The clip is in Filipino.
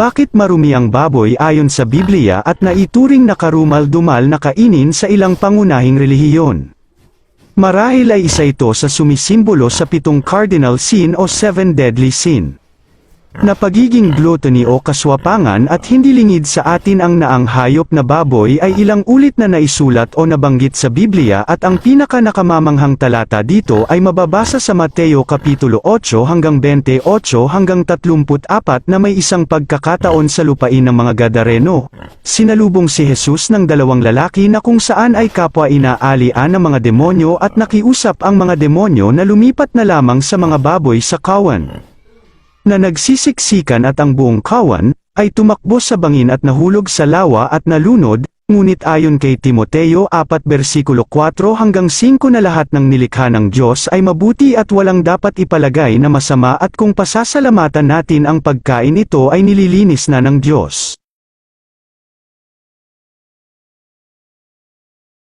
Bakit marumi ang baboy ayon sa Biblia at naituring na karumal-dumal na kainin sa ilang pangunahing relihiyon? Marahil ay isa ito sa sumisimbolo sa pitong cardinal sin o seven deadly sin na pagiging gluttony o kaswapangan at hindi lingid sa atin ang naang hayop na baboy ay ilang ulit na naisulat o nabanggit sa Biblia at ang pinaka nakamamanghang talata dito ay mababasa sa Mateo Kapitulo 8 hanggang 28 hanggang 34 na may isang pagkakataon sa lupain ng mga Gadareno. Sinalubong si Jesus ng dalawang lalaki na kung saan ay kapwa inaalian ng mga demonyo at nakiusap ang mga demonyo na lumipat na lamang sa mga baboy sa kawan na nagsisiksikan at ang buong kawan, ay tumakbo sa bangin at nahulog sa lawa at nalunod, ngunit ayon kay Timoteo 4 versikulo 4 hanggang 5 na lahat ng nilikha ng Diyos ay mabuti at walang dapat ipalagay na masama at kung pasasalamatan natin ang pagkain ito ay nililinis na ng Diyos.